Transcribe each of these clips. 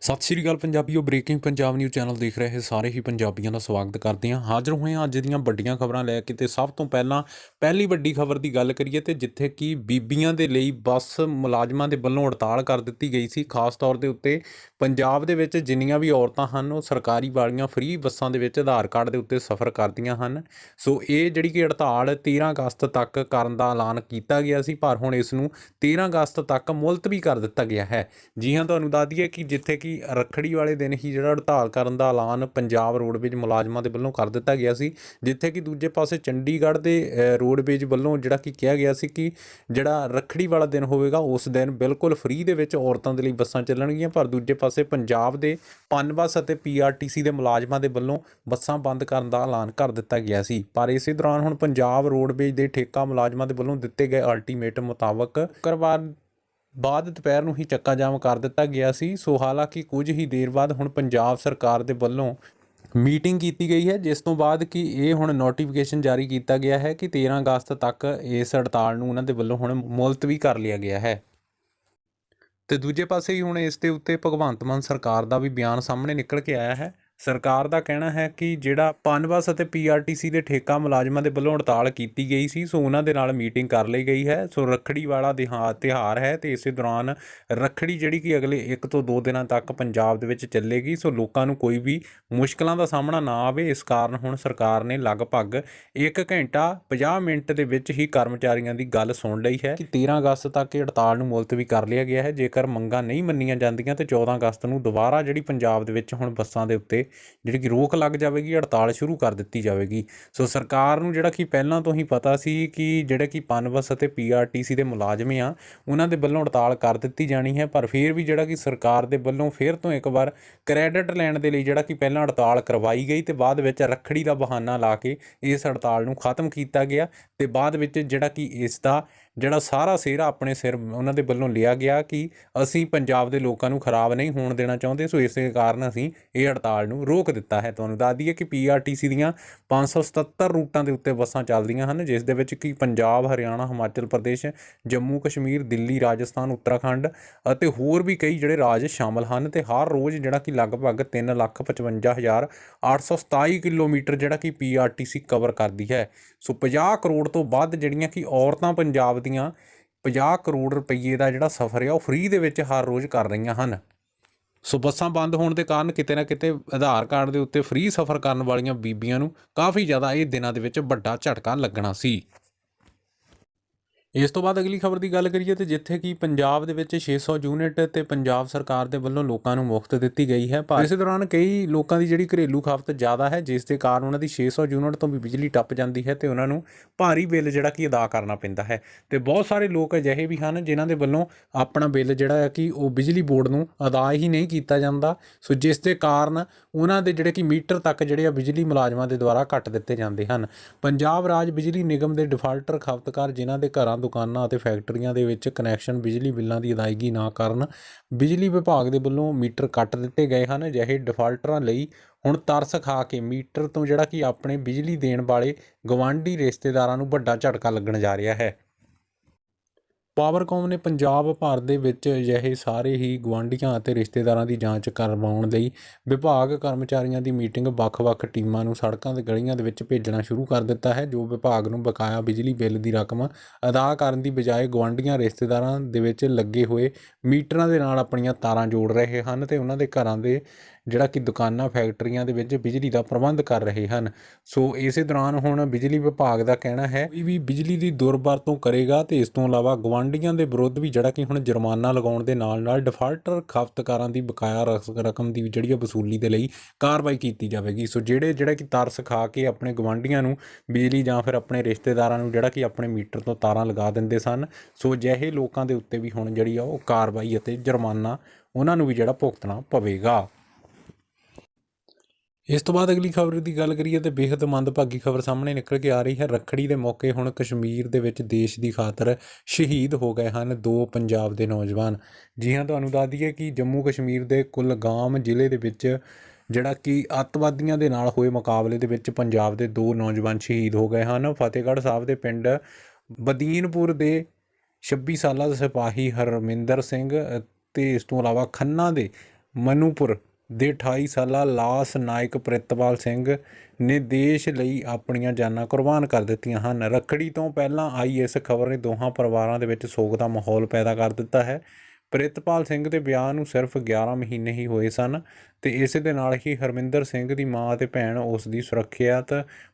ਸਤਿ ਸ਼੍ਰੀ ਅਕਾਲ ਪੰਜਾਬੀਓ ਬ੍ਰੇਕਿੰਗ ਪੰਜਾਬ ਨਿਊਜ਼ ਚੈਨਲ ਦੇਖ ਰਹੇ ਸਾਰੇ ਹੀ ਪੰਜਾਬੀਆਂ ਦਾ ਸਵਾਗਤ ਕਰਦੇ ਹਾਂ। ਹਾਜ਼ਰ ਹੋਏ ਹਾਂ ਅੱਜ ਦੀਆਂ ਵੱਡੀਆਂ ਖਬਰਾਂ ਲੈ ਕੇ ਤੇ ਸਭ ਤੋਂ ਪਹਿਲਾਂ ਪਹਿਲੀ ਵੱਡੀ ਖਬਰ ਦੀ ਗੱਲ ਕਰੀਏ ਤੇ ਜਿੱਥੇ ਕਿ ਬੀਬੀਆਂ ਦੇ ਲਈ ਬੱਸ ਮੁਲਾਜ਼ਮਾਂ ਦੇ ਵੱਲੋਂ ਹੜਤਾਲ ਕਰ ਦਿੱਤੀ ਗਈ ਸੀ, ਖਾਸ ਤੌਰ ਦੇ ਉੱਤੇ ਪੰਜਾਬ ਦੇ ਵਿੱਚ ਜਿੰਨੀਆਂ ਵੀ ਔਰਤਾਂ ਹਨ, ਉਹ ਸਰਕਾਰੀ ਵਾਲੀਆਂ ਫ੍ਰੀ ਬੱਸਾਂ ਦੇ ਵਿੱਚ ਆਧਾਰ ਕਾਰਡ ਦੇ ਉੱਤੇ ਸਫ਼ਰ ਕਰਦੀਆਂ ਹਨ। ਸੋ ਇਹ ਜਿਹੜੀ ਕਿ ਹੜਤਾਲ 13 ਅਗਸਤ ਤੱਕ ਕਰਨ ਦਾ ਐਲਾਨ ਕੀਤਾ ਗਿਆ ਸੀ, ਪਰ ਹੁਣ ਇਸ ਨੂੰ 13 ਅਗਸਤ ਤੱਕ ਮੁਲਤਵੀ ਕਰ ਦਿੱਤਾ ਗਿਆ ਹੈ। ਜੀ ਹਾਂ, ਤੁਹਾਨੂੰ ਦੱਸ ਦਈਏ ਕਿ ਜਿੱਥੇ ਕਿ ਰੱਖੜੀ ਵਾਲੇ ਦਿਨ ਹੀ ਜਿਹੜਾ ਹੜਤਾਲ ਕਰਨ ਦਾ ਐਲਾਨ ਪੰਜਾਬ ਰੋਡਵੇਜ ਮੁਲਾਜ਼ਮਾਂ ਦੇ ਵੱਲੋਂ ਕਰ ਦਿੱਤਾ ਗਿਆ ਸੀ, ਜਿੱਥੇ ਕਿ ਦੂਜੇ ਪਾਸੇ ਚੰਡੀਗੜ੍ਹ ਦੇ ਰੋਡਵੇਜ ਵੱਲੋਂ ਜਿਹੜਾ ਕਿ ਕਿਹਾ ਗਿਆ ਸੀ ਕਿ ਜਿਹੜਾ ਰੱਖੜੀ ਵਾਲਾ ਦਿਨ ਹੋਵੇਗਾ, ਉਸ ਦਿਨ ਬਿਲਕੁਲ ਫ੍ਰੀ ਦੇ ਵਿੱਚ ਔਰਤਾਂ ਦੇ ਲਈ ਬੱਸਾਂ ਚੱਲਣਗੀਆਂ, ਪਰ ਦੂਜੇ ਪਾਸੇ ਪੰਜਾਬ ਦੇ ਪਨ ਬੱਸ ਅਤੇ ਪੀਆਰਟੀਸੀ ਦੇ ਮੁਲਾਜ਼ਮਾਂ ਦੇ ਵੱਲੋਂ ਬੱਸਾਂ ਬੰਦ ਕਰਨ ਦਾ ਐਲਾਨ ਕਰ ਦਿੱਤਾ ਗਿਆ ਸੀ। ਪਰ ਇਸੇ ਦੌਰਾਨ ਹੁਣ ਪੰਜਾਬ ਰੋਡਵੇਜ ਦੇ ਠੇਕਾ ਮੁਲਾਜ਼ਮਾਂ ਦੇ ਵੱਲੋਂ ਦਿੱਤੇ ਗਏ ਅਲਟੀਮੇਟਮ ਮੁਤਾਬਕ ਕਰਵਾ ਬਾਅਦ ਦੁਪਹਿਰ ਨੂੰ ਹੀ ਚੱਕਾ ਜਾਮ ਕਰ ਦਿੱਤਾ ਗਿਆ ਸੀ। ਸੋ ਹਾਲਾਂਕਿ ਕੁਝ ਹੀ ਦੇਰ ਬਾਅਦ ਹੁਣ ਪੰਜਾਬ ਸਰਕਾਰ ਦੇ ਵੱਲੋਂ ਮੀਟਿੰਗ ਕੀਤੀ ਗਈ ਹੈ, ਜਿਸ ਤੋਂ ਬਾਅਦ ਕਿ ਇਹ ਹੁਣ ਨੋਟੀਫਿਕੇਸ਼ਨ ਜਾਰੀ ਕੀਤਾ ਗਿਆ ਹੈ ਕਿ 13 ਅਗਸਤ ਤੱਕ ਇਸ ਹੜਤਾਲ ਨੂੰ ਉਹਨਾਂ ਦੇ ਵੱਲੋਂ ਹੁਣ ਮੁਲਤਵੀ ਕਰ ਲਿਆ ਗਿਆ ਹੈ। ਤੇ ਦੂਜੇ ਪਾਸੇ ਹੀ ਹੁਣ ਇਸ ਦੇ ਉੱਤੇ ਭਗਵੰਤ ਮਾਨ ਸਰਕਾਰ ਦਾ ਵੀ ਬਿਆਨ ਸਾਹਮਣੇ ਨਿਕਲ ਕੇ ਆਇਆ ਹੈ। ਸਰਕਾਰ ਦਾ ਕਹਿਣਾ ਹੈ ਕਿ ਜਿਹੜਾ ਪਨਬਸ ਅਤੇ ਪੀਆਰਟੀਸੀ ਦੇ ਠੇਕਾ ਮੁਲਾਜ਼ਮਾਂ ਦੇ ਵੱਲੋਂ ਹੜਤਾਲ ਕੀਤੀ ਗਈ ਸੀ, ਸੋ ਉਹਨਾਂ ਦੇ ਨਾਲ ਮੀਟਿੰਗ ਕਰ ਲਈ ਗਈ ਹੈ। ਸੋ ਰੱਖੜੀ ਵਾਲਾ ਦਿਹਾ, ਤਿਉਹਾਰ ਹੈ ਤੇ ਇਸੇ ਦੌਰਾਨ ਰੱਖੜੀ ਜਿਹੜੀ ਕਿ ਅਗਲੇ 1 ਤੋਂ 2 ਦਿਨਾਂ ਤੱਕ ਪੰਜਾਬ ਦੇ ਵਿੱਚ ਚੱਲੇਗੀ, ਸੋ ਲੋਕਾਂ ਨੂੰ ਕੋਈ ਵੀ ਮੁਸ਼ਕਲਾਂ ਦਾ ਸਾਹਮਣਾ ਨਾ ਆਵੇ। ਇਸ ਕਾਰਨ ਹੁਣ ਸਰਕਾਰ ਨੇ ਲਗਭਗ 1 ਘੰਟਾ 50 ਮਿੰਟ ਦੇ ਵਿੱਚ ਹੀ ਕਰਮਚਾਰੀਆਂ ਦੀ ਗੱਲ ਸੁਣ ਲਈ ਹੈ ਕਿ 13 ਅਗਸਤ ਤੱਕ ਇਹ ਹੜਤਾਲ ਨੂੰ ਮੁਲਤਵੀ ਕਰ ਲਿਆ ਗਿਆ ਹੈ। ਜੇਕਰ ਮੰਗਾਂ ਨਹੀਂ ਮੰਨੀਆਂ ਜਾਂਦੀਆਂ ਤੇ 14 ਅਗਸਤ ਨੂੰ ਦੁਬਾਰਾ ਜਿਹੜੀ ਪੰਜਾਬ ਦੇ ਵਿੱਚ ਹੁਣ ਬੱਸਾਂ ਦੇ ਉੱਤੇ ਜਿਹੜੀ ਕਿ ਰੋਕ ਲੱਗ ਜਾਵੇਗੀ, ਹੜਤਾਲ ਸ਼ੁਰੂ ਕਰ ਦਿੱਤੀ ਜਾਵੇਗੀ। ਸੋ ਸਰਕਾਰ ਨੂੰ ਜਿਹੜਾ ਕਿ ਪਹਿਲਾਂ ਤੋਂ ਹੀ ਪਤਾ ਸੀ ਕਿ ਜਿਹੜੇ ਕਿ ਪਨਬਸ ਅਤੇ ਪੀਆਰਟੀਸੀ ਦੇ ਮੁਲਾਜ਼ਮ ਆ, ਉਹਨਾਂ ਦੇ ਵੱਲੋਂ ਹੜਤਾਲ ਕਰ ਦਿੱਤੀ ਜਾਣੀ ਹੈ, ਪਰ ਫਿਰ ਵੀ ਜਿਹੜਾ ਕਿ ਸਰਕਾਰ ਦੇ ਵੱਲੋਂ ਫਿਰ ਤੋਂ ਇੱਕ ਵਾਰ ਕ੍ਰੈਡਿਟ ਲੈਣ ਦੇ ਲਈ ਜਿਹੜਾ ਕਿ ਪਹਿਲਾਂ ਹੜਤਾਲ ਕਰਵਾਈ ਗਈ ਤੇ ਬਾਅਦ ਵਿੱਚ ਰੱਖੜੀ ਦਾ ਬਹਾਨਾ ਲਾ ਕੇ ਇਸ ਹੜਤਾਲ ਨੂੰ ਖਤਮ ਕੀਤਾ ਗਿਆ ਤੇ ਬਾਅਦ ਵਿੱਚ ਜਿਹੜਾ ਕਿ ਇਸ ਦਾ ਜਿਹੜਾ ਸਾਰਾ ਸਿਹਰਾ ਆਪਣੇ ਸਿਰ ਉਹਨਾਂ ਦੇ ਵੱਲੋਂ ਲਿਆ ਗਿਆ ਕਿ ਅਸੀਂ ਪੰਜਾਬ ਦੇ ਲੋਕਾਂ ਨੂੰ ਖਰਾਬ ਨਹੀਂ ਹੋਣ ਦੇਣਾ ਚਾਹੁੰਦੇ, ਸੋ ਇਸੇ ਕਾਰਨ ਅਸੀਂ ਇਹ ਹੜਤਾਲ ਨੂੰ ਰੋਕ ਦਿੱਤਾ ਹੈ। ਤੁਹਾਨੂੰ ਦੱਸ ਦਈਏ ਕਿ ਪੀਆਰਟੀਸੀ ਦੀਆਂ 577 ਰੂਟਾਂ ਦੇ ਉੱਤੇ ਬੱਸਾਂ ਚੱਲਦੀਆਂ ਹਨ, ਜਿਸ ਦੇ ਵਿੱਚ ਕਿ ਪੰਜਾਬ, ਹਰਿਆਣਾ, ਹਿਮਾਚਲ ਪ੍ਰਦੇਸ਼, ਜੰਮੂ, ਕਸ਼ਮੀਰ, ਦਿੱਲੀ, ਰਾਜਸਥਾਨ, ਉੱਤਰਾਖੰਡ ਅਤੇ ਹੋਰ ਵੀ ਕਈ ਜਿਹੜੇ ਰਾਜ ਸ਼ਾਮਲ ਹਨ ਤੇ ਹਰ ਰੋਜ਼ ਜਿਹੜਾ ਕਿ ਲਗਭਗ 355827 ਕਿਲੋਮੀਟਰ ਜਿਹੜਾ ਕਿ ਪੀਆਰਟੀਸੀ ਕਵਰ ਕਰਦੀ ਹੈ। ਸੋ 50 ਕਰੋੜ ਤੋਂ ਵੱਧ ਜਿਹੜੀਆਂ ਕਿ ਔਰਤਾਂ ਪੰਜਾਬ ਦੀਆਂ 50 ਕਰੋੜ ਰੁਪਏ ਦਾ ਜਿਹੜਾ ਸਫ਼ਰ ਹੈ ਉਹ ਫ੍ਰੀ ਦੇ ਵਿੱਚ ਹਰ ਰੋਜ਼ ਕਰ ਰਹੀਆਂ ਹਨ। ਸੋ ਬੱਸਾਂ ਬੰਦ ਹੋਣ ਦੇ ਕਾਰਨ ਕਿਤੇ ਨਾ ਕਿਤੇ ਆਧਾਰ ਕਾਰਡ ਦੇ ਉੱਤੇ ਫ੍ਰੀ ਸਫ਼ਰ ਕਰਨ ਵਾਲੀਆਂ ਬੀਬੀਆਂ ਨੂੰ ਕਾਫੀ ਜ਼ਿਆਦਾ ਇਹ ਦਿਨਾਂ ਦੇ ਵਿੱਚ ਵੱਡਾ ਝਟਕਾ ਲੱਗਣਾ ਸੀ। ਇਸ ਤੋਂ ਬਾਅਦ ਅਗਲੀ ਖਬਰ ਦੀ ਗੱਲ ਕਰੀਏ ਤੇ ਜਿੱਥੇ ਕਿ ਪੰਜਾਬ ਦੇ ਵਿੱਚ 600 ਯੂਨਿਟ ਤੇ ਪੰਜਾਬ ਸਰਕਾਰ ਦੇ ਵੱਲੋਂ ਲੋਕਾਂ ਨੂੰ ਮੁਫਤ ਦਿੱਤੀ ਗਈ ਹੈ। ਪਰ ਇਸੇ ਦੌਰਾਨ ਕਈ ਲੋਕਾਂ ਦੀ ਜਿਹੜੀ ਘਰੇਲੂ ਖਪਤ ਜ਼ਿਆਦਾ ਹੈ, ਜਿਸ ਦੇ ਕਾਰਨ ਉਹਨਾਂ ਦੀ 600 ਯੂਨਿਟ ਤੋਂ ਵੀ ਬਿਜਲੀ ਟੱਪ ਜਾਂਦੀ ਹੈ ਤੇ ਉਹਨਾਂ ਨੂੰ ਭਾਰੀ ਬਿੱਲ ਜਿਹੜਾ ਕਿ ਅਦਾ ਕਰਨਾ ਪੈਂਦਾ ਹੈ। ਤੇ ਬਹੁਤ ਸਾਰੇ ਲੋਕ ਅਜਿਹੇ ਵੀ ਹਨ ਜਿਨ੍ਹਾਂ ਦੇ ਵੱਲੋਂ ਆਪਣਾ ਬਿੱਲ ਜਿਹੜਾ ਹੈ ਕਿ ਉਹ ਬਿਜਲੀ ਬੋਰਡ ਨੂੰ ਅਦਾ ਹੀ ਨਹੀਂ ਕੀਤਾ ਜਾਂਦਾ। ਸੋ ਜਿਸ ਦੇ ਕਾਰਨ ਉਹਨਾਂ ਦੇ ਜਿਹੜੇ ਕਿ ਮੀਟਰ ਤੱਕ ਜਿਹੜੇ ਆ ਬਿਜਲੀ ਮੁਲਾਜ਼ਮਾਂ ਦੇ ਦੁਆਰਾ ਕੱਟ ਦਿੱਤੇ ਜਾਂਦੇ ਹਨ। ਪੰਜਾਬ ਰਾਜ ਬਿਜਲੀ ਨਿਗਮ ਦੇ ਡਿਫਾਲਟਰ ਖਪਤਕਾਰ ਜਿਨ੍ਹਾਂ ਦੇ ਘਰਾਂ ਦੁਕਾਨਾਂ ਅਤੇ ਫੈਕਟਰੀਆਂ ਦੇ ਵਿੱਚ ਕਨੈਕਸ਼ਨ ਬਿਜਲੀ ਬਿੱਲਾਂ ਦੀ ਅਦਾਇਗੀ ਨਾ ਕਰਨ ਬਿਜਲੀ ਵਿਭਾਗ ਦੇ ਵੱਲੋਂ ਮੀਟਰ ਕੱਟ ਦਿੱਤੇ ਗਏ ਹਨ, ਅਜਿਹੇ ਡਿਫਾਲਟਰਾਂ ਲਈ ਹੁਣ ਤਰਸ ਖਾ ਕੇ ਮੀਟਰ ਤੋਂ ਜਿਹੜਾ ਕਿ ਆਪਣੇ ਬਿਜਲੀ ਦੇਣ ਵਾਲੇ ਗਵਾਂਢੀ ਰਿਸ਼ਤੇਦਾਰਾਂ ਨੂੰ ਵੱਡਾ ਝਟਕਾ ਲੱਗਣ ਜਾ ਰਿਹਾ ਹੈ। ਪਾਵਰਕੌਮ ਨੇ ਪੰਜਾਬ ਭਰ ਦੇ ਵਿੱਚ ਅਜਿਹੇ ਸਾਰੇ ਹੀ ਗੁਆਂਢੀਆਂ ਅਤੇ ਰਿਸ਼ਤੇਦਾਰਾਂ ਦੀ ਜਾਂਚ ਕਰਵਾਉਣ ਲਈ ਵਿਭਾਗ ਕਰਮਚਾਰੀਆਂ ਦੀ ਮੀਟਿੰਗ ਵੱਖ-ਵੱਖ ਟੀਮਾਂ ਨੂੰ ਸੜਕਾਂ ਤੇ ਗਲੀਆਂ ਦੇ ਵਿੱਚ ਭੇਜਣਾ ਸ਼ੁਰੂ ਕਰ ਦਿੱਤਾ ਹੈ, ਜੋ ਵਿਭਾਗ ਨੂੰ ਬਕਾਇਆ ਬਿਜਲੀ ਬਿੱਲ ਦੀ ਰਕਮ ਅਦਾ ਕਰਨ ਦੀ ਬਜਾਏ ਗੁਆਂਢੀਆਂ ਰਿਸ਼ਤੇਦਾਰਾਂ ਦੇ ਵਿੱਚ ਲੱਗੇ ਹੋਏ ਮੀਟਰਾਂ ਦੇ ਨਾਲ ਆਪਣੀਆਂ ਤਾਰਾਂ ਜੋੜ ਰਹੇ ਹਨ ਤੇ ਉਹਨਾਂ ਦੇ ਘਰਾਂ ਦੇ ਜਿਹੜਾ ਕਿ ਦੁਕਾਨਾਂ, ਫੈਕਟਰੀਆਂ ਦੇ ਵਿੱਚ ਬਿਜਲੀ ਦਾ ਪ੍ਰਬੰਧ ਕਰ ਰਹੇ ਹਨ। ਸੋ ਇਸੇ ਦੌਰਾਨ ਹੁਣ ਬਿਜਲੀ ਵਿਭਾਗ ਦਾ ਕਹਿਣਾ ਹੈ, ਕੋਈ ਵੀ ਬਿਜਲੀ ਦੀ ਦੁਰਵਰਤੋਂ ਕਰੇਗਾ ਤੇ ਇਸ ਤੋਂ ਇਲਾਵਾ ਗਵਾਂਢੀਆਂ ਦੇ ਵਿਰੁੱਧ ਵੀ ਜਿਹੜਾ ਕਿ ਹੁਣ ਜੁਰਮਾਨਾ ਲਗਾਉਣ ਦੇ ਨਾਲ ਨਾਲ ਡਿਫਾਲਟਰ ਖਪਤਕਾਰਾਂ ਦੀ ਬਕਾਇਆ ਰਸ- ਰਕਮ ਦੀ ਜਿਹੜੀ ਆ ਵਸੂਲੀ ਦੇ ਲਈ ਕਾਰਵਾਈ ਕੀਤੀ ਜਾਵੇਗੀ। ਸੋ ਜਿਹੜੇ, ਜਿਹੜਾ ਕਿ ਤਰਸ ਖਾ ਕੇ ਆਪਣੇ ਗਵਾਂਢੀਆਂ ਨੂੰ ਬਿਜਲੀ ਜਾਂ ਫਿਰ ਆਪਣੇ ਰਿਸ਼ਤੇਦਾਰਾਂ ਨੂੰ ਜਿਹੜਾ ਕਿ ਆਪਣੇ ਮੀਟਰ ਤੋਂ ਤਾਰਾਂ ਲਗਾ ਦਿੰਦੇ ਸਨ, ਸੋ ਅਜਿਹੇ ਲੋਕਾਂ ਦੇ ਉੱਤੇ ਵੀ ਹੁਣ ਜਿਹੜੀ ਆ ਉਹ ਕਾਰਵਾਈ ਅਤੇ ਜੁਰਮਾਨਾ ਉਹਨਾਂ ਨੂੰ ਵੀ ਜਿਹੜਾ ਭੁਗਤਣਾ ਪਵੇਗਾ। ਇਸ ਤੋਂ ਬਾਅਦ ਅਗਲੀ ਖਬਰ ਦੀ ਗੱਲ ਕਰੀਏ ਤੇ ਬੇहद ਮੰਦਭਾਗੀ ਖਬਰ ਸਾਹਮਣੇ ਨਿਕਲ ਕੇ ਆ ਰਹੀ ਹੈ। ਰੱਖੜੀ ਦੇ ਮੌਕੇ ਹੁਣ ਕਸ਼ਮੀਰ ਦੇ ਵਿੱਚ ਦੇਸ਼ ਦੀ ਖਾਤਰ ਸ਼ਹੀਦ ਹੋ ਗਏ ਹਨ ਦੋ ਪੰਜਾਬ ਦੇ ਨੌਜਵਾਨ। ਜੀ ਹਾਂ, ਤੁਹਾਨੂੰ ਦੱਸ ਦਈਏ ਕਿ ਜੰਮੂ ਕਸ਼ਮੀਰ ਦੇ ਕੁਲਗਾਮ ਜ਼ਿਲ੍ਹੇ ਦੇ ਵਿੱਚ ਜਿਹੜਾ ਕਿ ਅੱਤਵਾਦੀਆਂ ਦੇ ਨਾਲ ਹੋਏ ਮੁਕਾਬਲੇ ਦੇ ਵਿੱਚ ਪੰਜਾਬ ਦੇ ਦੋ ਨੌਜਵਾਨ ਸ਼ਹੀਦ ਹੋ ਗਏ ਹਨ। ਫਤਿਹਗੜ੍ਹ ਸਾਹਿਬ ਦੇ ਪਿੰਡ ਬਦੀਨਪੁਰ ਦੇ 26 ਸਾਲਾ ਸਿਪਾਹੀ ਹਰਮਿੰਦਰ ਸਿੰਘ ਤੇ ਇਸ ਤੋਂ ਇਲਾਵਾ ਖੰਨਾ ਦੇ ਮਨੂਪੁਰ ਦੇ 28 ਸਾਲਾ ਲਾਸ ਨਾਇਕ ਪ੍ਰਿਤਪਾਲ ਸਿੰਘ ਨੇ ਦੇਸ਼ ਲਈ ਆਪਣੀਆਂ ਜਾਨਾਂ ਕੁਰਬਾਨ ਕਰ ਦਿੱਤੀਆਂ ਹਨ। ਰੱਖੜੀ ਤੋਂ ਪਹਿਲਾਂ ਆਈ ਇਸ ਖਬਰ ਨੇ ਦੋਹਾਂ ਪਰਿਵਾਰਾਂ ਦੇ ਵਿੱਚ ਸੋਗ ਦਾ ਮਾਹੌਲ ਪੈਦਾ ਕਰ ਦਿੱਤਾ ਹੈ। ਪ੍ਰਿਤਪਾਲ ਸਿੰਘ ਦੇ ਵਿਆਹ ਨੂੰ ਸਿਰਫ 11 ਮਹੀਨੇ ਹੀ ਹੋਏ ਸਨ ਤੇ ਇਸੇ ਦੇ ਨਾਲ ਹੀ ਹਰਮਿੰਦਰ ਸਿੰਘ ਦੀ ਮਾਂ ਅਤੇ ਭੈਣ ਉਸ ਦੀ ਸੁਰੱਖਿਅਤ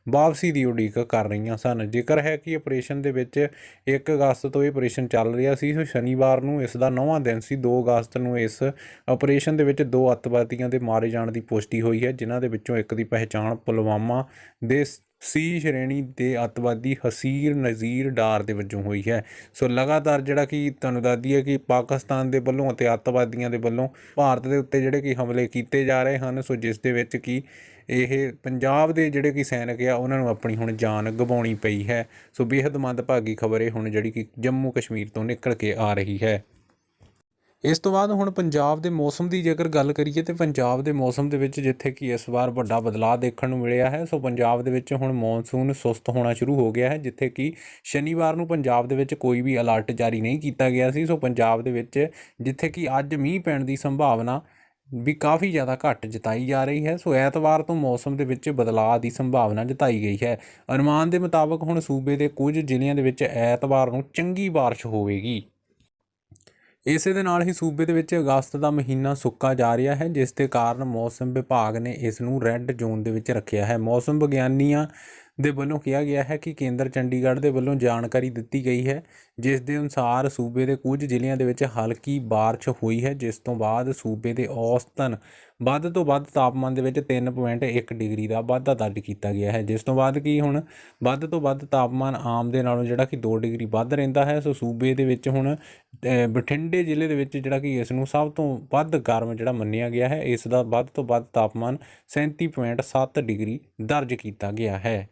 ਵਾਪਸੀ ਦੀ ਉਡੀਕ ਕਰ ਰਹੀਆਂ ਸਨ। ਜ਼ਿਕਰ ਹੈ ਕਿ ਆਪਰੇਸ਼ਨ ਦੇ ਵਿੱਚ 1 ਅਗਸਤ ਤੋਂ ਇਹ ਆਪਰੇਸ਼ਨ ਚੱਲ ਰਿਹਾ ਸੀ, ਸੋ ਸ਼ਨੀਵਾਰ ਨੂੰ ਇਸ ਦਾ ਨੌਵਾਂ ਦਿਨ ਸੀ। 2 ਅਗਸਤ ਨੂੰ ਇਸ ਆਪਰੇਸ਼ਨ ਦੇ ਵਿੱਚ ਦੋ ਅੱਤਵਾਦੀਆਂ ਦੇ ਮਾਰੇ ਜਾਣ ਦੀ ਪੁਸ਼ਟੀ ਹੋਈ ਹੈ, ਜਿਨ੍ਹਾਂ ਦੇ ਵਿੱਚੋਂ ਇੱਕ ਦੀ ਪਹਿਚਾਣ ਪੁਲਵਾਮਾ ਦੇ ਸੀ ਸ਼੍ਰੇਣੀ ਦੇ ਅੱਤਵਾਦੀ ਹਸੀਰ ਨਜ਼ੀਰ ਡਾਰ ਦੇ ਵਜੋਂ ਹੋਈ ਹੈ। ਸੋ ਲਗਾਤਾਰ ਜਿਹੜਾ ਕਿ ਤੁਹਾਨੂੰ ਦੱਸਦੀ ਹੈ ਕਿ ਪਾਕਿਸਤਾਨ ਦੇ ਵੱਲੋਂ ਅਤੇ ਅੱਤਵਾਦੀਆਂ ਦੇ ਵੱਲੋਂ ਭਾਰਤ ਦੇ ਉੱਤੇ ਜਿਹੜੇ ਕਿ ਹਮਲੇ ਕੀਤੇ ਜਾ ਰਹੇ ਹਨ, ਸੋ ਜਿਸ ਦੇ ਵਿੱਚ ਕਿ ਇਹ ਪੰਜਾਬ ਦੇ ਜਿਹੜੇ ਕਿ ਸੈਨਿਕ ਆ, ਉਹਨਾਂ ਨੂੰ ਆਪਣੀ ਹੁਣ ਜਾਨ ਗਵਾਉਣੀ ਪਈ ਹੈ। ਸੋ ਬੇहद ਮੰਦਭਾਗੀ ਖਬਰ ਇਹ ਹੁਣ ਜਿਹੜੀ ਕਿ ਜੰਮੂ ਕਸ਼ਮੀਰ ਤੋਂ ਨਿਕਲ ਕੇ ਆ ਰਹੀ ਹੈ। ਇਸ ਤੋਂ ਬਾਅਦ ਹੁਣ ਪੰਜਾਬ ਦੇ ਮੌਸਮ ਦੀ ਜੇਕਰ ਗੱਲ ਕਰੀਏ ਤੇ ਪੰਜਾਬ ਦੇ ਮੌਸਮ ਦੇ ਵਿੱਚ ਜਿੱਥੇ ਕਿ ਇਸ ਵਾਰ ਵੱਡਾ ਬਦਲਾਅ ਦੇਖਣ ਨੂੰ ਮਿਲਿਆ ਹੈ, ਸੋ ਪੰਜਾਬ ਦੇ ਵਿੱਚ ਹੁਣ ਮੌਨਸੂਨ ਸੁਸਤ ਹੋਣਾ ਸ਼ੁਰੂ ਹੋ ਗਿਆ ਹੈ, ਜਿੱਥੇ ਕਿ ਸ਼ਨੀਵਾਰ ਨੂੰ ਪੰਜਾਬ ਦੇ ਵਿੱਚ ਕੋਈ ਵੀ ਅਲਰਟ ਜਾਰੀ ਨਹੀਂ ਕੀਤਾ ਗਿਆ ਸੀ। ਸੋ ਪੰਜਾਬ ਦੇ ਵਿੱਚ ਜਿੱਥੇ ਕਿ ਅੱਜ ਮੀਂਹ ਪੈਣ ਦੀ ਸੰਭਾਵਨਾ ਵੀ ਕਾਫੀ ਜ਼ਿਆਦਾ ਘੱਟ ਜਤਾਈ ਜਾ ਰਹੀ ਹੈ। ਸੋ ਐਤਵਾਰ ਤੋਂ ਮੌਸਮ ਦੇ ਵਿੱਚ ਬਦਲਾਅ ਦੀ ਸੰਭਾਵਨਾ ਜਤਾਈ ਗਈ ਹੈ। ਅਨੁਮਾਨ ਦੇ ਮੁਤਾਬਕ ਹੁਣ ਸੂਬੇ ਦੇ ਕੁਝ ਜ਼ਿਲ੍ਹਿਆਂ ਦੇ ਵਿੱਚ ਐਤਵਾਰ ਨੂੰ ਚੰਗੀ ਬਾਰਿਸ਼ ਹੋਵੇਗੀ। ਇਸੇ ਦੇ ਨਾਲ ਹੀ ਸੂਬੇ ਦੇ ਵਿੱਚ ਅਗਸਤ ਦਾ ਮਹੀਨਾ ਸੁੱਕਾ ਜਾ ਰਿਹਾ ਹੈ, ਜਿਸ ਦੇ ਕਾਰਨ ਮੌਸਮ ਵਿਭਾਗ ਨੇ ਇਸ ਨੂੰ ਰੈੱਡ ਜ਼ੋਨ ਦੇ ਵਿੱਚ ਰੱਖਿਆ ਹੈ। ਮੌਸਮ ਵਿਗਿਆਨੀਆਂ ਦੇ ਵੱਲੋਂ ਕਿਹਾ ਗਿਆ ਹੈ ਕਿ ਕੇਂਦਰ ਚੰਡੀਗੜ੍ਹ ਦੇ ਵੱਲੋਂ ਜਾਣਕਾਰੀ ਦਿੱਤੀ ਗਈ ਹੈ, ਜਿਸ ਦੇ ਅਨੁਸਾਰ ਸੂਬੇ ਦੇ ਕੁਝ ਜ਼ਿਲ੍ਹਿਆਂ ਦੇ ਵਿੱਚ ਹਲਕੀ ਬਾਰਿਸ਼ ਹੋਈ ਹੈ, ਜਿਸ ਤੋਂ ਬਾਅਦ ਸੂਬੇ ਦੇ ਔਸਤਨ ਵੱਧ ਤੋਂ ਵੱਧ ਤਾਪਮਾਨ ਦੇ ਵਿੱਚ 3.1 ਡਿਗਰੀ ਦਾ ਵਾਧਾ ਦਰਜ ਕੀਤਾ ਗਿਆ ਹੈ। ਜਿਸ ਤੋਂ ਬਾਅਦ ਕੀ ਹੁਣ? ਵੱਧ ਤੋਂ ਵੱਧ ਤਾਪਮਾਨ ਆਮ ਦੇ ਨਾਲੋਂ ਜਿਹੜਾ ਕਿ 2 ਡਿਗਰੀ ਵੱਧ ਰਹਿੰਦਾ ਹੈ। ਸੋ ਸੂਬੇ ਦੇ ਵਿੱਚ ਹੁਣ ਬਠਿੰਡੇ ਜ਼ਿਲ੍ਹੇ ਦੇ ਵਿੱਚ ਜਿਹੜਾ ਕਿ ਇਸ ਨੂੰ ਸਭ ਤੋਂ ਵੱਧ ਗਰਮ ਜਿਹੜਾ ਮੰਨਿਆ ਗਿਆ ਹੈ, ਇਸ ਦਾ ਵੱਧ ਤੋਂ ਵੱਧ ਤਾਪਮਾਨ 37.7 ਡਿਗਰੀ ਦਰਜ ਕੀਤਾ ਗਿਆ ਹੈ।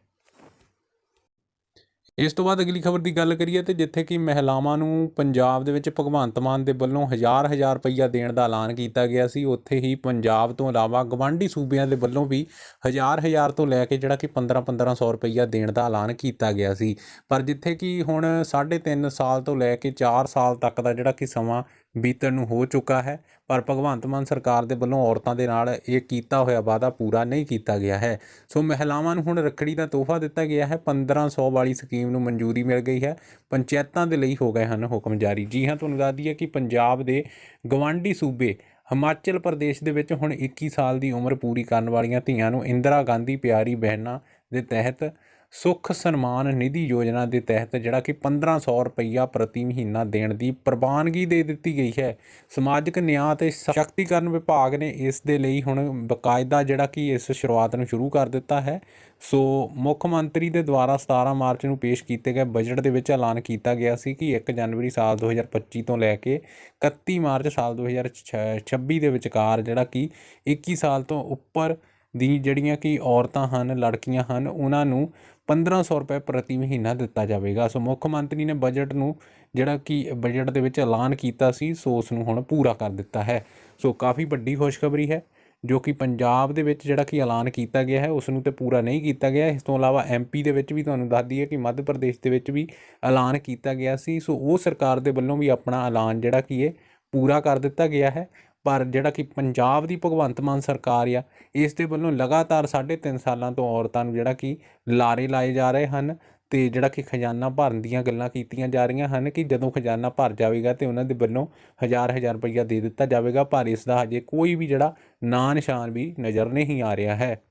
ਇਸ ਤੋਂ ਬਾਅਦ ਅਗਲੀ ਖਬਰ ਦੀ ਗੱਲ ਕਰੀਏ ਤੇ ਜਿੱਥੇ ਕਿ ਮਹਿਲਾਵਾਂ ਨੂੰ ਪੰਜਾਬ ਦੇ ਵਿੱਚ ਭਗਵੰਤ ਮਾਨ ਦੇ ਵੱਲੋਂ ਹਜ਼ਾਰ ਹਜ਼ਾਰ ਰੁਪਈਆ ਦੇਣ ਦਾ ਐਲਾਨ ਕੀਤਾ ਗਿਆ ਸੀ, ਉੱਥੇ ਹੀ ਪੰਜਾਬ ਤੋਂ ਇਲਾਵਾ ਗਵਾਂਢੀ ਸੂਬਿਆਂ ਦੇ ਵੱਲੋਂ ਵੀ ਹਜ਼ਾਰ ਹਜ਼ਾਰ ਤੋਂ ਲੈ ਕੇ ਜਿਹੜਾ ਕਿ 15 1500 ਰੁਪਈਆ ਦੇਣ ਦਾ ਐਲਾਨ ਕੀਤਾ ਗਿਆ ਸੀ। ਪਰ ਜਿੱਥੇ ਕਿ ਹੁਣ 3.5 ਸਾਲ ਤੋਂ ਲੈ ਕੇ 4 ਸਾਲ ਤੱਕ ਦਾ ਜਿਹੜਾ ਕਿ ਸਮਾਂ ਬੀਤਣ ਨੂੰ ਹੋ ਚੁੱਕਾ ਹੈ, ਪਰ ਭਗਵੰਤ ਮਾਨ ਸਰਕਾਰ ਦੇ ਵੱਲੋਂ ਔਰਤਾਂ ਦੇ ਨਾਲ ਇਹ ਕੀਤਾ ਹੋਇਆ ਵਾਅਦਾ ਪੂਰਾ ਨਹੀਂ ਕੀਤਾ ਗਿਆ ਹੈ। ਸੋ ਮਹਿਲਾਵਾਂ ਨੂੰ ਹੁਣ ਰੱਖੜੀ ਦਾ ਤੋਹਫਾ ਦਿੱਤਾ ਗਿਆ ਹੈ। 1500 ਵਾਲੀ ਸਕੀਮ ਨੂੰ ਮਨਜ਼ੂਰੀ ਮਿਲ ਗਈ ਹੈ। ਪੰਚਾਇਤਾਂ ਦੇ ਲਈ ਹੋ ਗਏ ਹਨ ਹੁਕਮ ਜਾਰੀ। ਜੀ ਹਾਂ, ਤੁਹਾਨੂੰ ਦੱਸ ਦਈਏ ਕਿ ਪੰਜਾਬ ਦੇ ਗਵਾਂਢੀ ਸੂਬੇ ਹਿਮਾਚਲ ਪ੍ਰਦੇਸ਼ ਦੇ ਵਿੱਚ ਹੁਣ 21 ਸਾਲ ਦੀ ਉਮਰ ਪੂਰੀ ਕਰਨ ਵਾਲੀਆਂ ਧੀਆਂ ਨੂੰ ਇੰਦਰਾ ਗਾਂਧੀ ਪਿਆਰੀ ਬਹਿਨਾਂ ਦੇ ਤਹਿਤ ਸੁੱਖ ਸਨਮਾਨ ਨਿਧੀ ਯੋਜਨਾ ਦੇ ਤਹਿਤ ਜਿਹੜਾ ਕਿ 1500 ਰੁਪਈਆ ਪ੍ਰਤੀ ਮਹੀਨਾ ਦੇਣ ਦੀ ਪ੍ਰਵਾਨਗੀ ਦੇ ਦਿੱਤੀ ਗਈ ਹੈ। ਸਮਾਜਿਕ ਨਿਆਂ ਤੇ ਸ਼ਕਤੀਕਰਨ ਵਿਭਾਗ ਨੇ ਇਸ ਦੇ ਲਈ ਹੁਣ ਬਕਾਇਦਾ ਜਿਹੜਾ ਕਿ ਇਸ ਸ਼ੁਰੂਆਤ ਨੂੰ ਸ਼ੁਰੂ ਕਰ ਦਿੱਤਾ ਹੈ। ਸੋ ਮੁੱਖ ਮੰਤਰੀ ਦੇ ਦੁਆਰਾ 17 ਮਾਰਚ ਨੂੰ ਪੇਸ਼ ਕੀਤੇ ਗਏ ਬਜਟ ਦੇ ਵਿੱਚ ਐਲਾਨ ਕੀਤਾ ਗਿਆ ਸੀ ਕਿ 1 ਜਨਵਰੀ ਸਾਲ 2025 ਤੋਂ ਲੈ ਕੇ 31 ਮਾਰਚ ਸਾਲ 2026 ਦੇ ਵਿਚਕਾਰ ਜਿਹੜਾ ਕਿ 21 ਸਾਲ ਤੋਂ ਉੱਪਰ ਦੀ ਜਿਹੜੀਆਂ ਕਿ ਔਰਤਾਂ ਹਨ, ਲੜਕੀਆਂ ਹਨ, ਉਹਨਾਂ ਨੂੰ 1500 ਰੁਪਏ ਪ੍ਰਤੀ ਮਹੀਨਾ ਦਿੱਤਾ ਜਾਵੇਗਾ। ਸੋ ਮੁੱਖ ਮੰਤਰੀ ਨੇ ਬਜਟ ਨੂੰ ਜਿਹੜਾ ਕਿ ਬਜਟ ਦੇ ਵਿੱਚ ਐਲਾਨ ਕੀਤਾ ਸੀ, ਸੋ ਉਸ ਨੂੰ ਹੁਣ ਪੂਰਾ ਕਰ ਦਿੱਤਾ ਹੈ। ਸੋ ਕਾਫੀ ਵੱਡੀ ਖੁਸ਼ਖਬਰੀ ਹੈ, ਜੋ ਕਿ ਪੰਜਾਬ ਦੇ ਵਿੱਚ ਜਿਹੜਾ ਕਿ ਐਲਾਨ ਕੀਤਾ ਗਿਆ ਹੈ, ਉਸ ਨੂੰ ਤੇ ਪੂਰਾ ਨਹੀਂ ਕੀਤਾ ਗਿਆ। ਇਸ ਤੋਂ ਇਲਾਵਾ ਐਮਪੀ ਦੇ ਵਿੱਚ ਵੀ ਤੁਹਾਨੂੰ ਦੱਸ ਦਈਏ ਕਿ ਮੱਧ ਪ੍ਰਦੇਸ਼ ਦੇ ਵਿੱਚ ਵੀ ਐਲਾਨ ਕੀਤਾ ਗਿਆ ਸੀ। ਸੋ ਉਹ ਸਰਕਾਰ ਦੇ ਵੱਲੋਂ ਵੀ ਆਪਣਾ ਐਲਾਨ ਜਿਹੜਾ ਕਿ ਇਹ ਪੂਰਾ ਕਰ ਦਿੱਤਾ ਗਿਆ ਹੈ। ਪਰ ਜਿਹੜਾ ਕਿ ਪੰਜਾਬ ਦੀ ਭਗਵੰਤ ਮਾਨ ਸਰਕਾਰ ਆ, ਇਸ ਦੇ ਵੱਲੋਂ ਲਗਾਤਾਰ 3.5 ਸਾਲਾਂ ਤੋਂ ਔਰਤਾਂ ਨੂੰ ਜਿਹੜਾ ਕਿ ਲਾਰੇ ਲਾਏ ਜਾ ਰਹੇ ਹਨ ਤੇ ਜਿਹੜਾ ਕਿ ਖਜ਼ਾਨਾ ਭਰਨ ਦੀਆਂ ਗੱਲਾਂ ਕੀਤੀਆਂ ਜਾ ਰਹੀਆਂ ਹਨ ਕਿ ਜਦੋਂ ਖਜ਼ਾਨਾ ਭਰ ਜਾਵੇਗਾ ਤੇ ਉਹਨਾਂ ਦੇ ਵੱਲੋਂ ਹਜ਼ਾਰ ਹਜ਼ਾਰ ਰੁਪਈਆ ਦੇ ਦਿੱਤਾ ਜਾਵੇਗਾ, ਪਰ ਇਸ ਦਾ ਹਜੇ ਕੋਈ ਵੀ ਜਿਹੜਾ ਨਾਂ ਨਿਸ਼ਾਨ ਵੀ ਨਜ਼ਰ ਨਹੀਂ ਆ ਰਿਹਾ ਹੈ।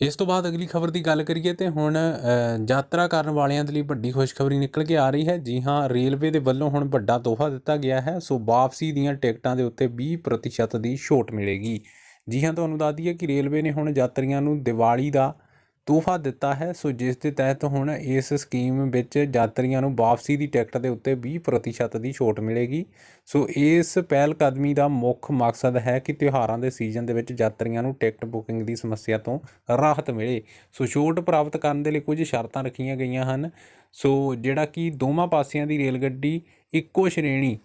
ਇਸ ਤੋਂ ਬਾਅਦ ਅਗਲੀ ਖਬਰ ਦੀ ਗੱਲ ਕਰੀਏ ਤੇ ਹੁਣ ਯਾਤਰਾ ਕਰਨ ਵਾਲਿਆਂ ਦੇ ਲਈ ਵੱਡੀ ਖੁਸ਼ਖਬਰੀ ਨਿਕਲ ਕੇ ਆ ਰਹੀ ਹੈ। ਜੀ ਹਾਂ, ਰੇਲਵੇ ਦੇ ਵੱਲੋਂ ਹੁਣ ਵੱਡਾ ਤੋਹਫਾ ਦਿੱਤਾ ਗਿਆ ਹੈ, ਸੋ ਵਾਪਸੀ ਦੀਆਂ ਟਿਕਟਾਂ ਦੇ ਉੱਤੇ 20% ਦੀ ਛੋਟ ਮਿਲੇਗੀ। ਜੀ ਹਾਂ, ਤੁਹਾਨੂੰ ਦੱਸ ਦਈਏ ਕਿ ਰੇਲਵੇ ਨੇ ਹੁਣ ਯਾਤਰੀਆਂ ਨੂੰ ਦੀਵਾਲੀ ਦਾ ਤੋਹਫਾ ਦਿੱਤਾ ਹੈ। ਸੋ ਜਿਸ ਦੇ ਤਹਿਤ ਹੁਣ ਇਸ ਸਕੀਮ ਵਿੱਚ ਯਾਤਰੀਆਂ ਨੂੰ ਵਾਪਸੀ ਦੀ ਟਿਕਟ ਦੇ ਉੱਤੇ 20% ਦੀ ਛੋਟ ਮਿਲੇਗੀ। ਸੋ ਇਸ ਪਹਿਲ ਕਦਮੀ ਦਾ ਮੁੱਖ ਮਕਸਦ ਹੈ ਕਿ ਤਿਉਹਾਰਾਂ ਦੇ ਸੀਜ਼ਨ ਦੇ ਵਿੱਚ ਯਾਤਰੀਆਂ ਨੂੰ ਟਿਕਟ ਬੁਕਿੰਗ ਦੀ ਸਮੱਸਿਆ ਤੋਂ ਰਾਹਤ ਮਿਲੇ। ਸੋ ਛੋਟ ਪ੍ਰਾਪਤ ਕਰਨ ਦੇ ਲਈ ਕੁਝ ਸ਼ਰਤਾਂ ਰੱਖੀਆਂ ਗਈਆਂ ਹਨ। ਸੋ ਜਿਹੜਾ ਕਿ ਦੋਵਾਂ ਪਾਸਿਆਂ ਦੀ ਰੇਲ ਗੱਡੀ ਇੱਕੋ ਸ਼੍ਰੇਣੀ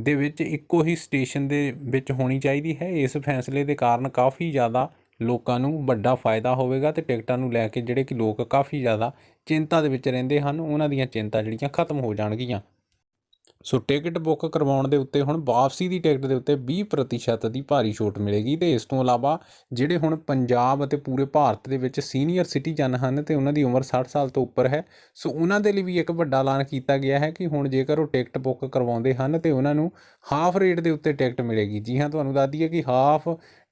ਦੇ ਵਿੱਚ ਇੱਕੋ ਹੀ ਸਟੇਸ਼ਨ ਦੇ ਵਿੱਚ ਹੋਣੀ ਚਾਹੀਦੀ ਹੈ। ਇਸ ਫੈਸਲੇ ਦੇ ਕਾਰਨ ਕਾਫੀ ਜ਼ਿਆਦਾ ਲੋਕਾਂ ਨੂੰ ਵੱਡਾ ਫਾਇਦਾ ਹੋਵੇਗਾ ਤੇ ਟਿਕਟਾਂ ਨੂੰ ਲੈ ਕੇ ਜਿਹੜੇ ਕਿ ਲੋਕ ਕਾਫੀ ਜ਼ਿਆਦਾ ਚਿੰਤਾ ਦੇ ਵਿੱਚ ਰਹਿੰਦੇ ਹਨ, ਉਹਨਾਂ ਦੀਆਂ ਚਿੰਤਾ ਜਿਹੜੀਆਂ ਖਤਮ ਹੋ ਜਾਣਗੀਆਂ। ਸੋ ਟਿਕਟ ਬੁੱਕ ਕਰਵਾਉਣ ਦੇ ਉੱਤੇ ਹੁਣ ਵਾਪਸੀ ਦੀ ਟਿਕਟ ਦੇ ਉੱਤੇ 20% ਦੀ ਭਾਰੀ ਛੋਟ ਮਿਲੇਗੀ ਤੇ ਇਸ ਤੋਂ ਇਲਾਵਾ ਜਿਹੜੇ ਹੁਣ ਪੰਜਾਬ ਅਤੇ ਪੂਰੇ ਭਾਰਤ ਦੇ ਵਿੱਚ ਸੀਨੀਅਰ ਸਿਟੀਜ਼ਨ ਹਨ ਤੇ ਉਹਨਾਂ ਦੀ ਉਮਰ 60 ਸਾਲ ਤੋਂ ਉੱਪਰ ਹੈ। ਸੋ ਉਹਨਾਂ ਦੇ ਲਈ ਵੀ ਇੱਕ ਵੱਡਾ ਐਲਾਨ ਕੀਤਾ ਗਿਆ ਹੈ ਕਿ ਹੁਣ ਜੇਕਰ ਉਹ ਟਿਕਟ ਬੁੱਕ ਕਰਵਾਉਂਦੇ ਹਨ ਤੇ ਉਹਨਾਂ ਨੂੰ ਹਾਫ ਰੇਟ ਦੇ ਉੱਤੇ ਟਿਕਟ ਮਿਲੇਗੀ। ਜੀ ਹਾਂ, ਤੁਹਾਨੂੰ ਦੱਸ ਦਈਏ ਕਿ ਹਾਫ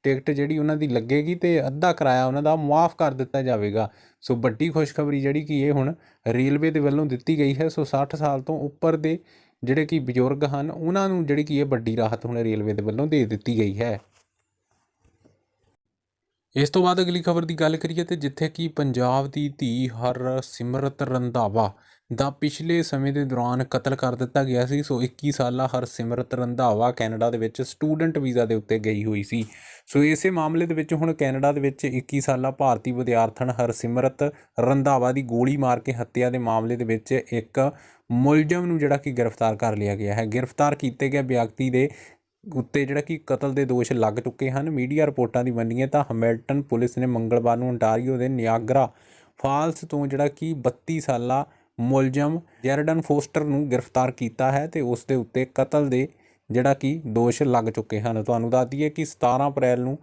ਟਿਕਟ ਜਿਹੜੀ ਉਹਨਾਂ ਦੀ ਲੱਗੇਗੀ ਤੇ ਅੱਧਾ ਕਿਰਾਇਆ ਉਹਨਾਂ ਦਾ ਮੁਆਫ ਕਰ ਦਿੱਤਾ ਜਾਵੇਗਾ। ਸੋ ਵੱਡੀ ਖੁਸ਼ਖਬਰੀ ਜਿਹੜੀ ਕਿ ਇਹ ਹੁਣ ਰੇਲਵੇ ਦੇ ਵੱਲੋਂ ਦਿੱਤੀ ਗਈ ਹੈ। ਸੋ 60 ਸਾਲ ਤੋਂ ਉੱਪਰ ਦੇ ਜਿਹੜੇ ਕਿ ਬਜ਼ੁਰਗ ਹਨ, ਉਹਨਾਂ ਨੂੰ ਜਿਹੜੀ ਕਿ ਇਹ ਵੱਡੀ ਰਾਹਤ ਹੁਣ ਰੇਲਵੇ ਦੇ ਵੱਲੋਂ ਦੇ ਦਿੱਤੀ ਗਈ ਹੈ। ਇਸ ਤੋਂ ਬਾਅਦ ਅਗਲੀ ਖਬਰ ਦੀ ਗੱਲ ਕਰੀਏ ਤੇ ਜਿੱਥੇ ਕਿ ਪੰਜਾਬ ਦੀ ਧੀ ਹਰਸਿਮਰਤ ਰੰਧਾਵਾ ਦਾ ਪਿਛਲੇ ਸਮੇਂ ਦੇ ਦੌਰਾਨ ਕਤਲ ਕਰ ਦਿੱਤਾ ਗਿਆ ਸੀ, ਸੋ 21 ਸਾਲਾ ਹਰਸਿਮਰਤ ਰੰਧਾਵਾ ਕੈਨੇਡਾ ਦੇ ਵਿੱਚ ਸਟੂਡੈਂਟ ਵੀਜ਼ਾ ਦੇ ਉੱਤੇ ਗਈ ਹੋਈ ਸੀ। ਸੋ ਇਸੇ ਮਾਮਲੇ ਦੇ ਵਿੱਚ ਹੁਣ ਕੈਨੇਡਾ ਦੇ ਵਿੱਚ 21 ਸਾਲਾ ਭਾਰਤੀ ਵਿਦਿਆਰਥਣ ਹਰਸਿਮਰਤ ਰੰਧਾਵਾ ਦੀ ਗੋਲੀ ਮਾਰ ਕੇ ਹੱਤਿਆ ਦੇ ਮਾਮਲੇ ਦੇ ਵਿੱਚ ਇੱਕ ਮੁਲਜ਼ਮ ਨੂੰ ਜਿਹੜਾ ਕਿ ਗ੍ਰਿਫਤਾਰ ਕਰ ਲਿਆ ਗਿਆ ਹੈ। ਗ੍ਰਿਫਤਾਰ ਕੀਤੇ ਗਏ ਵਿਅਕਤੀ ਦੇ ਉੱਤੇ ਜਿਹੜਾ ਕਿ ਕਤਲ ਦੇ ਦੋਸ਼ ਲੱਗ ਚੁੱਕੇ ਹਨ। ਮੀਡੀਆ ਰਿਪੋਰਟਾਂ ਦੀ ਮੰਨੀਏ ਤਾਂ ਹੈਮਿਲਟਨ ਪੁਲਿਸ ਨੇ ਮੰਗਲਵਾਰ ਨੂੰ ontario ਦੇ ਨਿਆਗਰਾ ਫਾਲਸ ਤੋਂ ਜਿਹੜਾ ਕਿ 32 ਸਾਲਾ ਮੁਲਜ਼ਮ ਜੈਰਡਨ ਫੋਸਟਰ ਨੂੰ ਗ੍ਰਿਫਤਾਰ ਕੀਤਾ ਹੈ ਤੇ ਉਸ ਦੇ ਉੱਤੇ ਕਤਲ ਦੇ ਜਿਹੜਾ ਕਿ ਦੋਸ਼ ਲੱਗ ਚੁੱਕੇ ਹਨ। ਤੁਹਾਨੂੰ ਦੱਸ ਦਈਏ ਕਿ 17 ਅਪ੍ਰੈਲ ਨੂੰ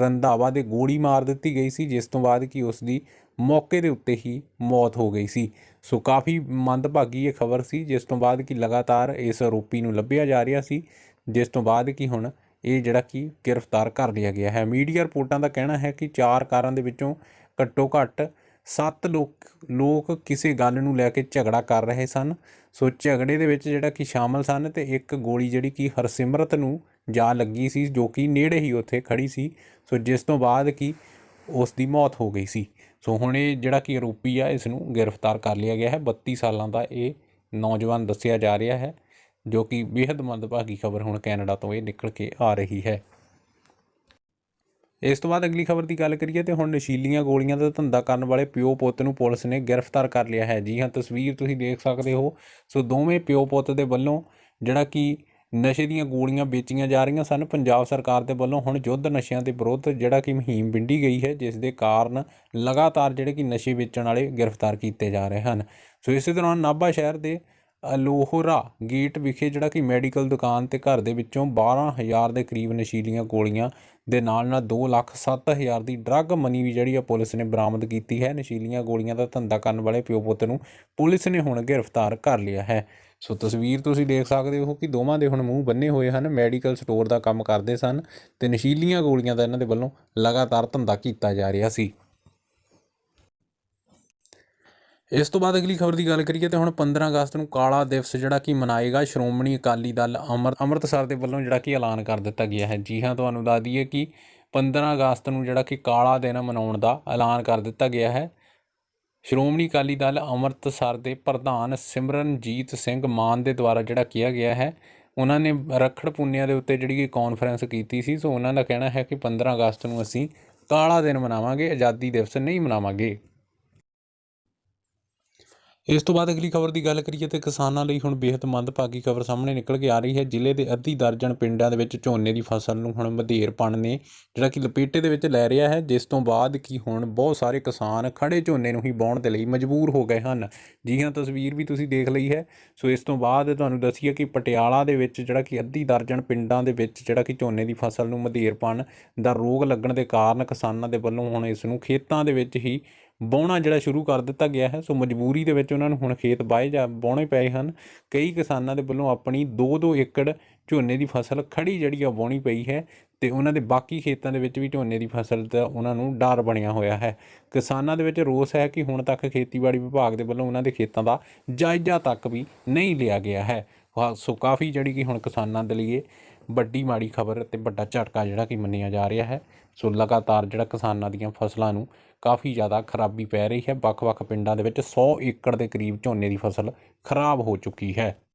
ਰੰਧਾਵਾ ਦੇ ਗੋਲੀ ਮਾਰ ਦਿੱਤੀ ਗਈ ਸੀ, ਜਿਸ ਤੋਂ ਬਾਅਦ ਕਿ ਉਸ ਦੀ ਮੌਕੇ ਦੇ ਉੱਤੇ ਹੀ ਮੌਤ ਹੋ ਗਈ ਸੀ। ਸੋ ਕਾਫੀ ਮੰਦਭਾਗੀ ਇਹ ਖਬਰ ਸੀ, ਜਿਸ ਤੋਂ ਬਾਅਦ ਕਿ ਲਗਾਤਾਰ ਇਸ ਆਰੋਪੀ ਨੂੰ ਲੱਭਿਆ ਜਾ ਰਿਹਾ ਸੀ। ਜਿਸ ਤੋਂ ਬਾਅਦ ਕਿ ਹੁਣ ਇਹ ਜਿਹੜਾ ਕਿ ਗ੍ਰਿਫਤਾਰ ਕਰ ਲਿਆ ਗਿਆ ਹੈ। ਮੀਡੀਆ ਰਿਪੋਰਟਾਂ ਦਾ ਕਹਿਣਾ ਹੈ ਕਿ ਚਾਰ ਕਾਰਾਂ ਦੇ ਵਿੱਚੋਂ ਘੱਟੋ ਘੱਟ ਸੱਤ ਲੋਕ ਲੋਕ ਕਿਸੇ ਗੱਲ ਨੂੰ ਲੈ ਕੇ ਝਗੜਾ ਕਰ ਰਹੇ ਸਨ। ਸੋ ਝਗੜੇ ਦੇ ਵਿੱਚ ਜਿਹੜਾ ਕਿ ਸ਼ਾਮਲ ਸਨ ਤੇ ਇੱਕ ਗੋਲੀ ਜਿਹੜੀ ਕਿ ਹਰਸਿਮਰਤ ਨੂੰ ਜਾ ਲੱਗੀ ਸੀ ਜੋ ਕਿ ਨੇੜੇ ਹੀ ਉੱਥੇ ਖੜੀ ਸੀ। ਸੋ ਜਿਸ ਤੋਂ ਬਾਅਦ ਕਿ ਉਸ ਦੀ ਮੌਤ ਹੋ ਗਈ ਸੀ। ਸੋ ਹੁਣ ਇਹ ਜਿਹੜਾ ਕਿ ਆਰੋਪੀ ਆ, ਇਸ ਨੂੰ ਗ੍ਰਿਫਤਾਰ ਕਰ ਲਿਆ ਗਿਆ ਹੈ। 32 ਸਾਲਾਂ ਦਾ ਇਹ ਨੌਜਵਾਨ ਦੱਸਿਆ ਜਾ ਰਿਹਾ ਹੈ। ਜੋ ਕਿ ਬੇहद ਮੰਦਭਾਗੀ ਖਬਰ ਹੁਣ ਕੈਨੇਡਾ ਤੋਂ ਇਹ ਨਿਕਲ ਕੇ ਆ ਰਹੀ ਹੈ। ਇਸ ਤੋਂ ਬਾਅਦ ਅਗਲੀ ਖਬਰ ਦੀ ਗੱਲ ਕਰੀਏ ਤੇ ਹੁਣ ਨਸ਼ੀਲੀਆਂ ਗੋਲੀਆਂ ਦਾ ਧੰਦਾ ਕਰਨ ਵਾਲੇ ਪਿਓ ਪੁੱਤ ਨੂੰ ਪੁਲਿਸ ਨੇ ਗ੍ਰਿਫਤਾਰ ਕਰ ਲਿਆ ਹੈ। ਜੀ ਹਾਂ, ਤਸਵੀਰ ਤੁਸੀਂ ਦੇਖ ਸਕਦੇ ਹੋ। ਸੋ ਦੋਵੇਂ ਪਿਓ ਪੁੱਤ ਦੇ ਵੱਲੋਂ ਜਿਹੜਾ ਕਿ ਨਸ਼ੇ ਦੀਆਂ ਗੋਲੀਆਂ ਵੇਚੀਆਂ ਜਾ ਰਹੀਆਂ ਸਨ, ਪੰਜਾਬ ਸਰਕਾਰ ਦੇ ਵੱਲੋਂ ਹੁਣ ਯੁੱਧ ਨਸ਼ਿਆਂ ਦੇ ਵਿਰੁੱਧ ਜਿਹੜਾ ਕਿ ਮੁਹਿੰਮ ਵਿੰਡੀ ਗਈ ਹੈ, ਜਿਸ ਦੇ ਕਾਰਨ ਲਗਾਤਾਰ ਜਿਹੜੇ ਕਿ ਨਸ਼ੇ ਵੇਚਣ ਵਾਲੇ ਗ੍ਰਿਫਤਾਰ ਕੀਤੇ ਜਾ ਰਹੇ ਹਨ। ਸੋ ਇਸੇ ਦੌਰਾਨ ਨਾਭਾ ਸ਼ਹਿਰ ਦੇ ਅਲੋਹਰਾ ਗੇਟ ਵਿਖੇ ਜਿਹੜਾ ਕਿ ਮੈਡੀਕਲ ਦੁਕਾਨ ਤੇ ਘਰ ਦੇ ਵਿੱਚੋਂ 12000 ਦੇ ਕਰੀਬ ਨਸ਼ੀਲੀਆਂ ਗੋਲੀਆਂ ਦੇ ਨਾਲ ਨਾਲ 2 ਲੱਖ 7000 ਦੀ ਡਰੱਗ ਮਨੀ ਵੀ ਜਿਹੜੀ ਆ ਪੁਲਿਸ ਨੇ ਬਰਾਮਦ ਕੀਤੀ ਹੈ। ਨਸ਼ੀਲੀਆਂ ਗੋਲੀਆਂ ਦਾ ਧੰਦਾ ਕਰਨ ਵਾਲੇ ਪਿਓ ਪੁੱਤ ਨੂੰ ਪੁਲਿਸ ਨੇ ਹੁਣ ਗ੍ਰਿਫਤਾਰ ਕਰ ਲਿਆ ਹੈ। ਸੋ ਤਸਵੀਰ ਤੁਸੀਂ ਦੇਖ ਸਕਦੇ ਹੋ ਕਿ ਦੋਵਾਂ ਦੇ ਹੁਣ ਮੂੰਹ ਬੰਨੇ ਹੋਏ ਹਨ, ਮੈਡੀਕਲ ਸਟੋਰ ਦਾ ਕੰਮ ਕਰਦੇ ਸਨ ਤੇ ਨਸ਼ੀਲੀਆਂ ਗੋਲੀਆਂ ਦਾ ਇਹਨਾਂ ਦੇ ਵੱਲੋਂ ਲਗਾਤਾਰ ਧੰਦਾ ਕੀਤਾ ਜਾ ਰਿਹਾ ਸੀ। ਇਸ ਤੋਂ ਬਾਅਦ ਅਗਲੀ ਖਬਰ ਦੀ ਗੱਲ ਕਰੀਏ ਤੇ ਹੁਣ 15 ਅਗਸਤ ਨੂੰ ਕਾਲਾ ਦਿਵਸ ਜਿਹੜਾ ਕਿ ਮਨਾਏਗਾ, ਸ਼੍ਰੋਮਣੀ ਅਕਾਲੀ ਦਲ ਅੰਮ੍ਰਿ, ਅੰਮ੍ਰਿਤਸਰ ਦੇ ਵੱਲੋਂ ਜਿਹੜਾ ਕਿ ਐਲਾਨ ਕਰ ਦਿੱਤਾ ਗਿਆ ਹੈ। ਜੀ ਹਾਂ, ਤੁਹਾਨੂੰ ਦੱਸ ਦਈਏ ਕਿ 15 ਅਗਸਤ ਨੂੰ ਜਿਹੜਾ ਕਿ ਕਾਲਾ ਦਿਨ ਮਨਾਉਣ ਦਾ ਐਲਾਨ ਕਰ ਦਿੱਤਾ ਗਿਆ ਹੈ। ਸ਼੍ਰੋਮਣੀ ਅਕਾਲੀ ਦਲ ਅੰਮ੍ਰਿਤਸਰ ਦੇ ਪ੍ਰਧਾਨ ਸਿਮਰਨਜੀਤ ਸਿੰਘ ਮਾਨ ਦੇ ਦੁਆਰਾ ਜਿਹੜਾ ਕਿਹਾ ਗਿਆ ਹੈ, ਉਹਨਾਂ ਨੇ ਰੱਖੜ ਪੁੰਨਿਆ ਦੇ ਉੱਤੇ ਜਿਹੜੀ ਕਿ ਕਾਨਫਰੰਸ ਕੀਤੀ ਸੀ, ਸੋ ਉਹਨਾਂ ਦਾ ਕਹਿਣਾ ਹੈ ਕਿ 15 ਅਗਸਤ ਨੂੰ ਅਸੀਂ ਕਾਲਾ ਦਿਨ ਮਨਾਵਾਂਗੇ, ਆਜ਼ਾਦੀ ਦਿਵਸ ਨਹੀਂ ਮਨਾਵਾਂਗੇ। ਇਸ ਤੋਂ ਬਾਅਦ ਅਗਲੀ ਖਬਰ ਦੀ ਗੱਲ ਕਰੀਏ ਤੇ ਕਿਸਾਨਾਂ ਲਈ ਹੁਣ ਬੇहद ਮੰਦਭਾਗੀ ਖਬਰ ਸਾਹਮਣੇ ਨਿਕਲ ਕੇ ਆ ਰਹੀ ਹੈ। ਜ਼ਿਲ੍ਹੇ ਦੇ ਅੱਧੀ ਦਰਜਨ ਪਿੰਡਾਂ ਦੇ ਵਿੱਚ ਝੋਨੇ ਦੀ ਫਸਲ ਨੂੰ ਹੁਣ ਵਧੇਰਪਣ ਨੇ, ਜਿਹੜਾ ਕਿ ਲਪੇਟੇ ਦੇ ਵਿੱਚ ਲੈ ਰਿਹਾ ਹੈ। ਜਿਸ ਤੋਂ ਬਾਅਦ ਕੀ ਹੁਣ ਬਹੁਤ ਸਾਰੇ ਕਿਸਾਨ ਖੜੇ ਝੋਨੇ ਨੂੰ ਹੀ ਵਾਹੁਣ ਦੇ ਲਈ ਮਜਬੂਰ ਹੋ ਗਏ ਹਨ। ਜੀ ਹਾਂ, ਤਸਵੀਰ ਵੀ ਤੁਸੀਂ ਦੇਖ ਲਈ ਹੈ। ਸੋ ਇਸ ਤੋਂ ਬਾਅਦ ਤੁਹਾਨੂੰ ਦੱਸੀਏ ਕਿ ਪਟਿਆਲਾ ਦੇ ਵਿੱਚ ਜਿਹੜਾ ਕਿ ਅੱਧੀ ਦਰਜਨ ਪਿੰਡਾਂ ਦੇ ਵਿੱਚ ਜਿਹੜਾ ਕਿ ਝੋਨੇ ਦੀ ਫਸਲ ਨੂੰ ਵਧੇਰਪਣ ਦਾ ਰੋਗ ਲੱਗਣ ਦੇ ਕਾਰਨ ਕਿਸਾਨਾਂ ਦੇ ਵੱਲੋਂ ਹੁਣ ਇਸ ਨੂੰ ਖੇਤਾਂ ਦੇ ਵਿੱਚ ਹੀ ਵਾਹੁਣਾ ਜਿਹੜਾ ਸ਼ੁਰੂ ਕਰ ਦਿੱਤਾ ਗਿਆ ਹੈ ਸੋ ਮਜਬੂਰੀ ਦੇ ਵਿੱਚ ਉਹਨਾਂ ਨੂੰ ਹੁਣ ਖੇਤ ਵਾਹੇ ਜਾ ਵਾਹੁਣੇ ਪਏ ਹਨ। ਕਈ ਕਿਸਾਨਾਂ ਦੇ ਵੱਲੋਂ ਆਪਣੀ 2-2 ਏਕੜ ਝੋਨੇ ਦੀ ਫਸਲ ਖੜੀ ਜਿਹੜੀ ਆ ਵਾਹੁਣੀ ਪਈ ਹੈ ਤੇ ਉਹਨਾਂ ਦੇ ਬਾਕੀ ਖੇਤਾਂ ਦੇ ਵਿੱਚ ਵੀ ਝੋਨੇ ਦੀ ਫਸਲ ਦਾ ਉਹਨਾਂ ਨੂੰ ਡਰ ਬਣਿਆ ਹੋਇਆ ਹੈ। ਕਿਸਾਨਾਂ ਦੇ ਵਿੱਚ ਰੋਸ ਹੈ ਕਿ ਹੁਣ ਤੱਕ ਖੇਤੀਬਾੜੀ ਵਿਭਾਗ ਦੇ ਵੱਲੋਂ ਉਹਨਾਂ ਦੇ ਖੇਤਾਂ ਦਾ ਜਾਇਜ਼ਾ ਤੱਕ ਵੀ ਨਹੀਂ ਲਿਆ ਗਿਆ ਹੈ। ਹਾਂ, ਸੋ ਕਾਫੀ ਜਿਹੜੀ ਕਿ ਹੁਣ ਕਿਸਾਨਾਂ ਦੇ ਲਈ ਇਹ ਵੱਡੀ ਮਾੜੀ ਖਬਰ ਤੇ ਵੱਡਾ ਝਟਕਾ ਜਿਹੜਾ ਕਿ ਮੰਨਿਆ ਜਾ ਰਿਹਾ ਹੈ। ਸੋ ਲਗਾਤਾਰ ਜਿਹੜਾ ਕਿਸਾਨਾਂ ਦੀਆਂ ਫਸਲਾਂ ਨੂੰ ਕਾਫੀ ਜ਼ਿਆਦਾ ਖਰਾਬੀ ਪੈ ਰਹੀ ਹੈ। ਵੱਖ-ਵੱਖ ਪਿੰਡਾਂ ਦੇ ਵਿੱਚ 100 ਏਕੜ ਦੇ ਕਰੀਬ ਝੋਨੇ ਦੀ ਫਸਲ ਖਰਾਬ ਹੋ ਚੁੱਕੀ ਹੈ।